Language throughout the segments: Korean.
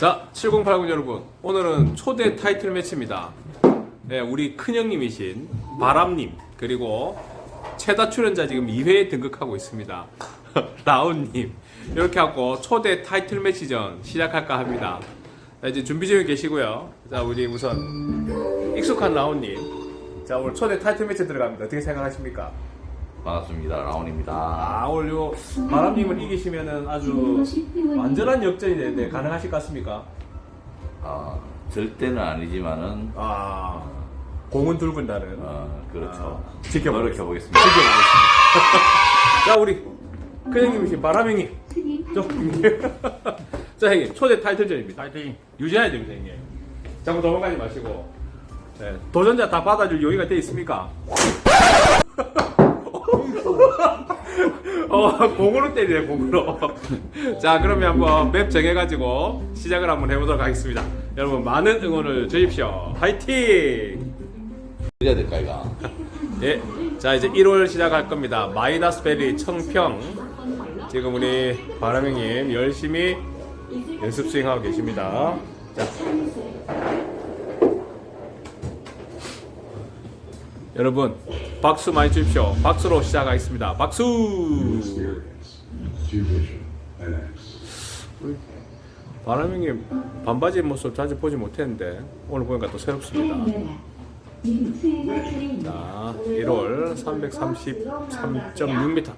자, 7089 여러분. 오늘은 초대 타이틀 매치입니다. 네, 우리 큰형님이신 바람님, 그리고 최다 출연자 지금 2회에 등극하고 있습니다. 라온님. 이렇게 하고 초대 타이틀 매치전 시작할까 합니다. 자, 이제 준비 중에 계시고요. 자, 우리 우선 익숙한 라온님. 자, 오늘 초대 타이틀 매치 들어갑니다. 어떻게 생각하십니까? 반갑습니다. 라온입니다. 아, 오늘 요 바람님을 이기시면은 아주 완전한 역전이 되는데 가능하실 것 같습니까? 아, 절대는 아니지만은 아 공은 둥근다는 어, 그렇죠. 아, 지켜보겠습니다. 노력해보겠습니다. 지켜보겠습니다. 자 우리 큰 형님이신 바람 형님 좀. 자 형님 초대 타이틀전입니다. 타이틀 유지해야 됩니다 형님. 자꾸 도망가지 마시고 네, 도전자 다 받아줄 여유가 돼 있습니까? 어 공으로 때리네 공으로. 자 그러면 한번 맵 정해가지고 시작을 한번 해보도록 하겠습니다. 여러분 많은 응원을 주십시오. 화이팅! 해야 될까 이거? 예. 자, 이제 1월 시작할 겁니다. 마이너스 베리 청평. 지금 우리 바람형님 열심히 연습 스윙하고 계십니다. 자. 여러분, 박수 많이 주십시오. 박수로 시작하겠습니다. 박수! 바람형님 반바지 모습 자주 보지 못했는데 오늘 보니까 또 새롭습니다. 자, 1월 333.6m.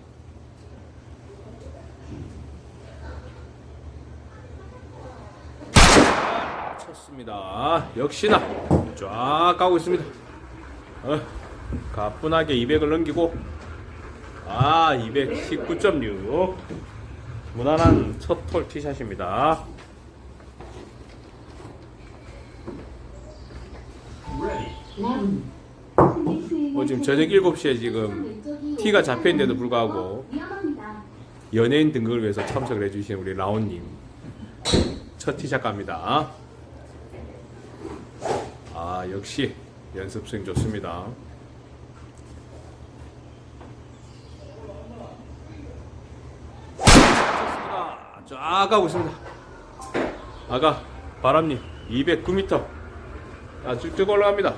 쳤습니다. 역시나 쫙 가고 있습니다. 어, 가뿐하게 200을 넘기고 아 219.6 무난한 첫 톨 티샷입니다. 어, 지금 저녁 7시에 지금 티가 잡혀있는데도 불구하고 연예인 등극을 위해서 참석을 해주신 우리 라온님 첫 티샷 갑니다. 아 역시 연습 스윙 좋습니다. 좋습니다. 쫙 가고 있습니다. 아가 바람님 209m 아, 쭉쭉 올라갑니다.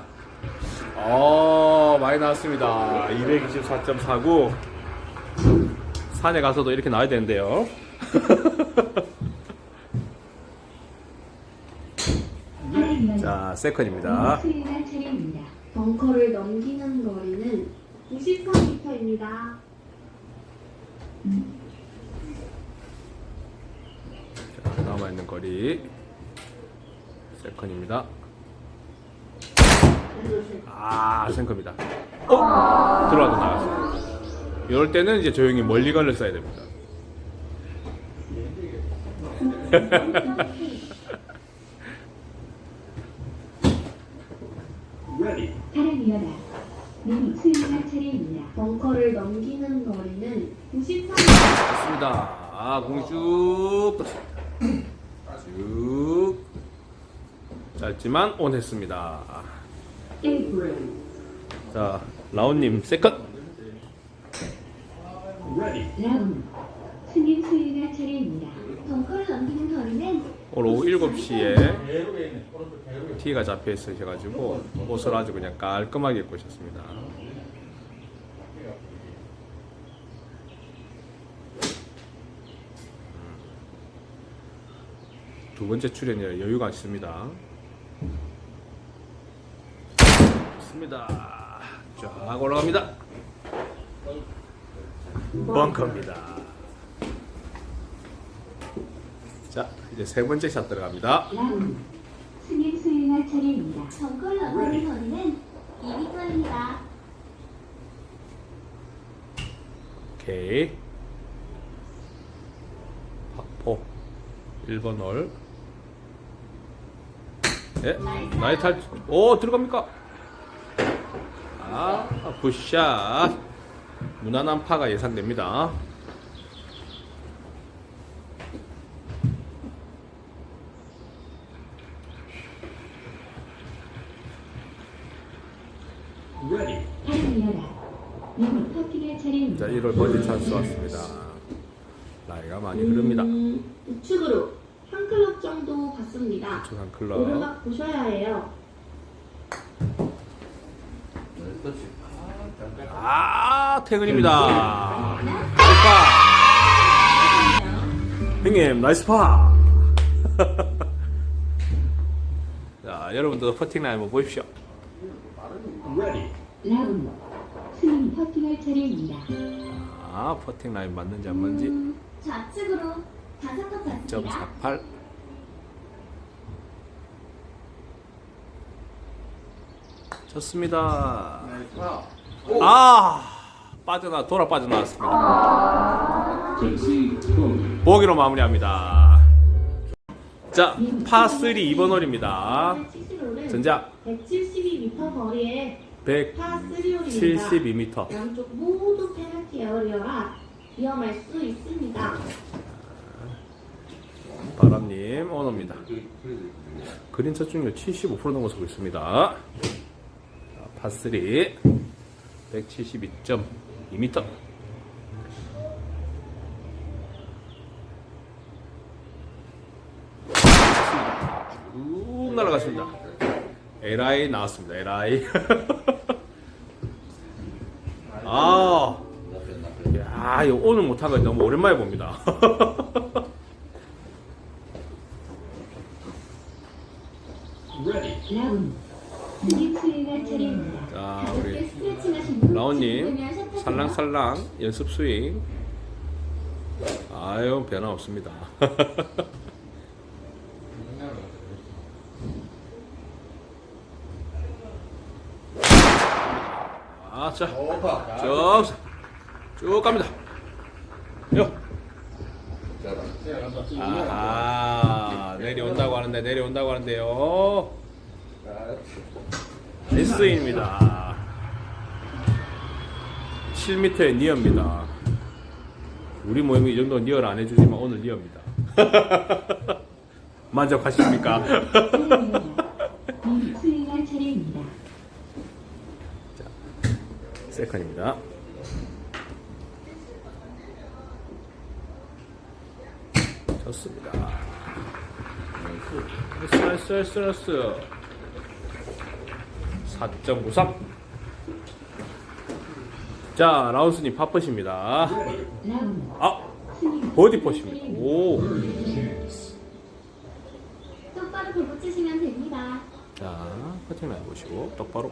어 많이 나왔습니다. 224.49 산에 가서도 이렇게 나와야 되는데요. 자 세컨입니다. 벙커를 넘기는 거리는 93m입니다. 자, 남아 있는 거리 세컨입니다. 아 생커입니다. 어 들어와도 나갔어요. 이럴 때는 이제 조용히 멀리 걸을 써야 됩니다. 차례입니다. 님 수행할 차례입니다. 벙커를 넘기는 거리는 93m. 좋습니다. 아, 공이 쭉 떴습니다. 쭉 짧지만 온했습니다. 1분. 자, 라온님 세컨. 라운. 스님 수행할 차례입니다. 벙커를 넘기는 거리는 오늘 오후 7시에 티가 잡혀 있으셔가지고 옷을 아주 그냥 깔끔하게 입고 오셨습니다. 두 번째 출연이라 여유가 있습니다. 좋습니다. 쫙 올라갑니다. 벙커입니다. 자, 이제 세 번째 샷 들어갑니다. 스님 수행할 차례입니다. 벙커를 넘기는 거리는 2m입니다. 오케이. 파포 1번 홀. 네, 나이 탈. 오, 들어갑니까? 아, 굿샷. 무난한 파가 예상됩니다. 자, 1월 버디 찬스 왔습니다. 나이가 많이 흐릅니다. 음, 우측으로 한 정도 받습니다. 조상 클럽. 오르막 보셔야 해요. 아, 퇴근입니다. 나이스 파. 형님, 나이스 파. 자, 여러분도 퍼팅 라인 한번 보십시오. 라운 스님 퍼팅할 차례입니다. 아, 퍼팅 라인 맞는지 안 맞는지. 음, 좌측으로 다섯 컵 받습니다. 2.48. 좋습니다. 아, 빠져나 돌아 빠져나왔습니다. 보기로 마무리합니다. 자, 파3 2번 홀입니다. 전자 172m 거리에 파3홀입니다. 172m. 양쪽 모두 페널티 에어리어라 위험할 수 있습니다. 바람님 오너입니다. 그린 차중률 75% 넘어서고 있습니다. 자, 파3 172.2m. 쭉 날아갔습니다. LI 나왔습니다. LI. 아, 야, 오늘 못한 거 너무 오랜만에 봅니다. 라운 스님 수행할 차례입니다. 자, 우리 라온님. 살랑살랑 연습 스윙. 아유 변화 없습니다. 아, 자, 쭉, 쭉 갑니다. 요. 아, 내려온다고 하는데 내려온다고 하는데요. 나이스입니다. 7m의 니어입니다. 우리 모임이 이 정도 니어를 안 해주지만 오늘 니어입니다. 만족하십니까? 차례입니다. 세컨입니다. 좋습니다. 나이스, 나이스, 나이스, 나이스. 4.93. 자, 라운스님. 라운 아, 버디 퍼십니다. 오. 똑바로 돌고 치시면 됩니다. 자, 라인 보시고 똑바로.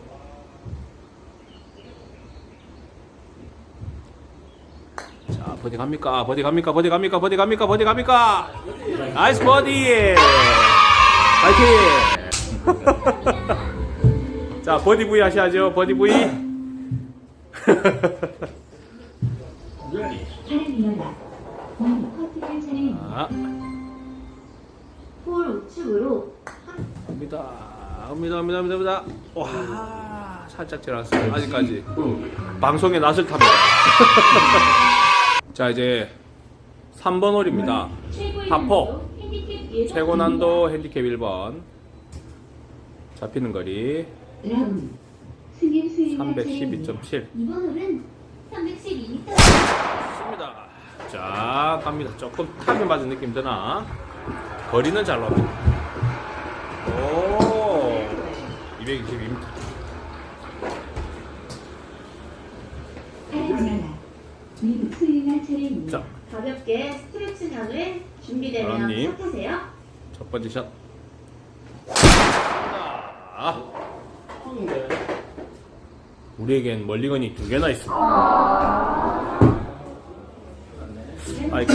자, 버디 갑니까? 버디 갑니까? 버디 갑니까? 버디 갑니까? 버디 갑니까? 나이스 버디! 파이팅! 자, 버디 부위 하셔야죠. 버디 차례입니다. 자, 홀 우측으로 갑니다. 갑니다, 갑니다, 갑니다, 갑니다. 와, 살짝 지났어요. 아직까지. 방송에 낯을 탑니다. 자, 이제 3번 홀입니다. 예상 최고 난도 핸디캡 1번. 잡히는 거리 라운 스님 수행할 차례입니다. 312.7. 이번 홀은 312m. 좋습니다. 자, 갑니다. 조금 탑이 맞은 느낌 드나? 거리는 잘 나옵니다. 오, 222m. 팔을 일어나 님 수행할 차례입니다. 자, 가볍게 스트레칭한 후에 준비되면 바람님. 시작하세요. 첫 번째 샷. 아. 우리에겐 멀리건이 두 개나 있습니다. 아이고,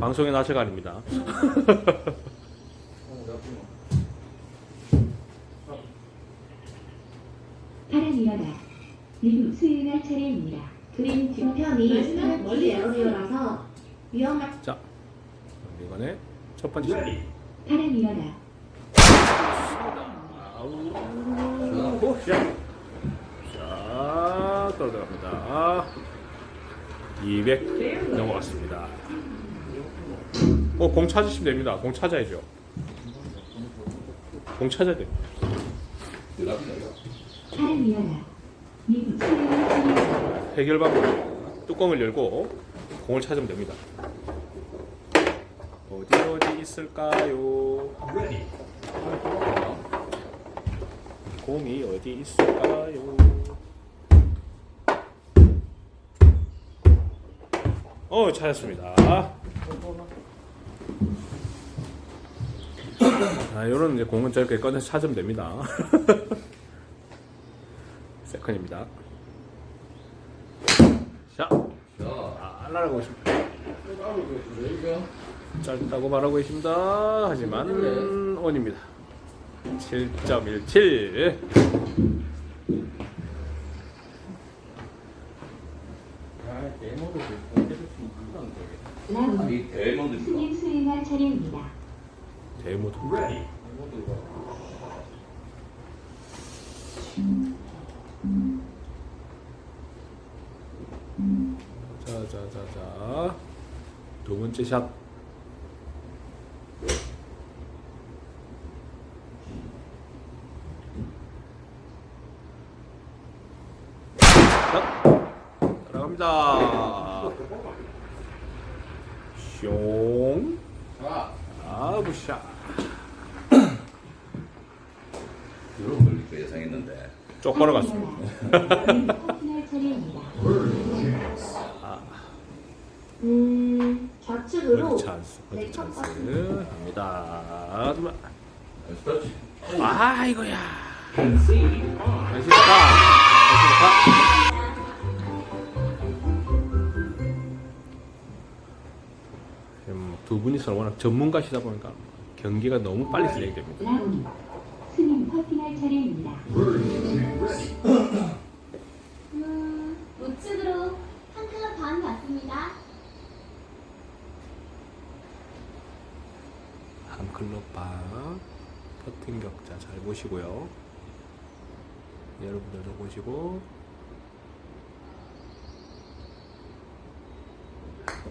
방송에 나셔가 아닙니다. 팔을 일어나 님 수행할 차례입니다. 그린 뒤편이 멀리 에어리어라서 위험할 자, 멀리건의 첫 번째 샷. 팔을 일어나 아우, 샷. 자, 떨어져갑니다. 200 넘어갔습니다. 어, 공 찾으시면 됩니다. 공 찾아야죠. 공 찾아야 돼. 해결 방법. 뚜껑을 열고 공을 찾으면 됩니다. 어디 어디? 있을까요? 공이 어디 있을까요? 어 찾았습니다. 아, 요런 이제 공은 저렇게 꺼내서 찾으면 됩니다. 세컨입니다. 자, 아, 날아가고 있습니다. 짧다고 말하고 있습니다. 하지만 온입니다. 7.17. 라운드 이 대모드 스님 수행할 차례입니다. 대모드. 자자자자 두 번째 샷. 딱 들어갑니다. 숑. 아, 부샷. 이런 걸 이렇게 예상했는데 쪽 걸어갔습니다. 차례입니다. 음, 좌측으로 찬스, 네, 첫 찬스. 갑니다. 스타치 아, 이거야. 안심다. 음, 두 분이서 워낙 전문가시다 보니까 경기가 너무 빨리 진행됩니다. 라운드 스님 커팅할 차례입니다. 음, 우측으로 한 클럽 반 맞습니다. 한 클럽 바 퍼팅 격자 잘 보시고요. 여러분들도 보시고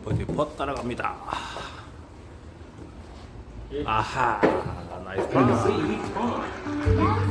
버디 퍼 따라갑니다. Aha, nice pass.